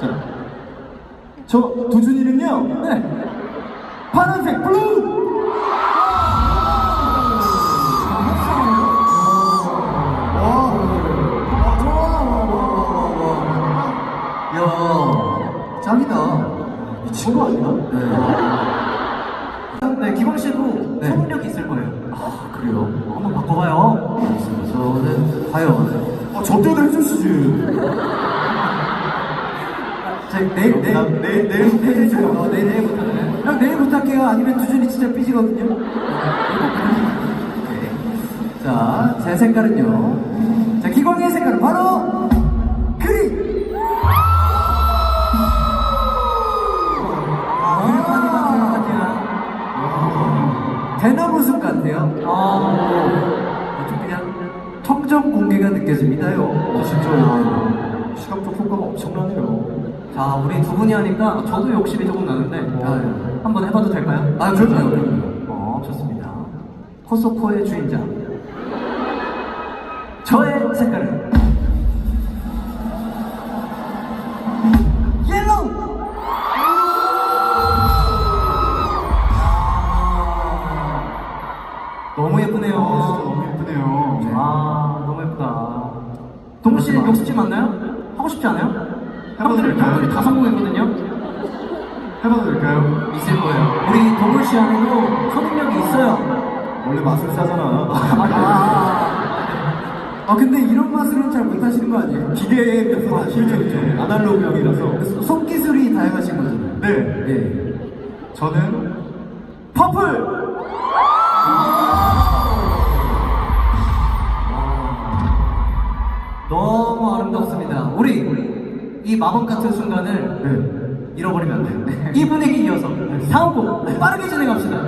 자, 저 도준이는요. 네. 파란색 블루. 야, 짱이다. 미친 거 아니야? 네, 기광 씨도 네. 소문력이 있을 거예요. 아 그래요? 한번 바꿔봐요. 저는 과연 아, 저 때도 해주시지. 제 내일 내일 나 내일 내일 내일 해주세요. 어, 내일 내일부터는 형 내일부터 할게요. 아니면 두준이 진짜 삐지거든요. 네. 자, 제 색깔은요. 자, 기광의 색깔은 바로 그린. 아, 대나무 숲 같아요. 아, 좀 그냥 청정 공기가 느껴집니다요. 아, 진짜 시각적 효과가 엄청나네요. 자, 우리 두 분이 하니까 저도 욕심이 조금 나는데 아, 한번 해봐도 될까요? 아, 그럼요, 그럼요. 어, 좋습니다. 코소코의 주인장. 저의 색깔은 옐로우. 너무 예쁘네요. 아, 진짜 너무 예쁘네요. 아, 너무 예쁘다. 동구 씨 욕심지 맞나요? 하고 싶지 않아요? 해봐도 될까요? 형들이 다 성공했거든요. 해봐도 될까요? 있을 거예요. 우리 동물 씨 안에도 초능력이 있어요. 원래 맛을 싸잖아. 아, 근데 이런 맛으로는 잘 못하시는 거 아니에요? 기계에 비해서 다 실력이죠. 아날로그형이라서. 손기술이 다양하신 거잖아요. 네. 네. 저는 퍼플. 너무 아름답습니다. 이 마법 같은 순간을 네. 잃어버리면 안 돼요. 이 분위기 이어서 다음 곡 빠르게 진행합시다.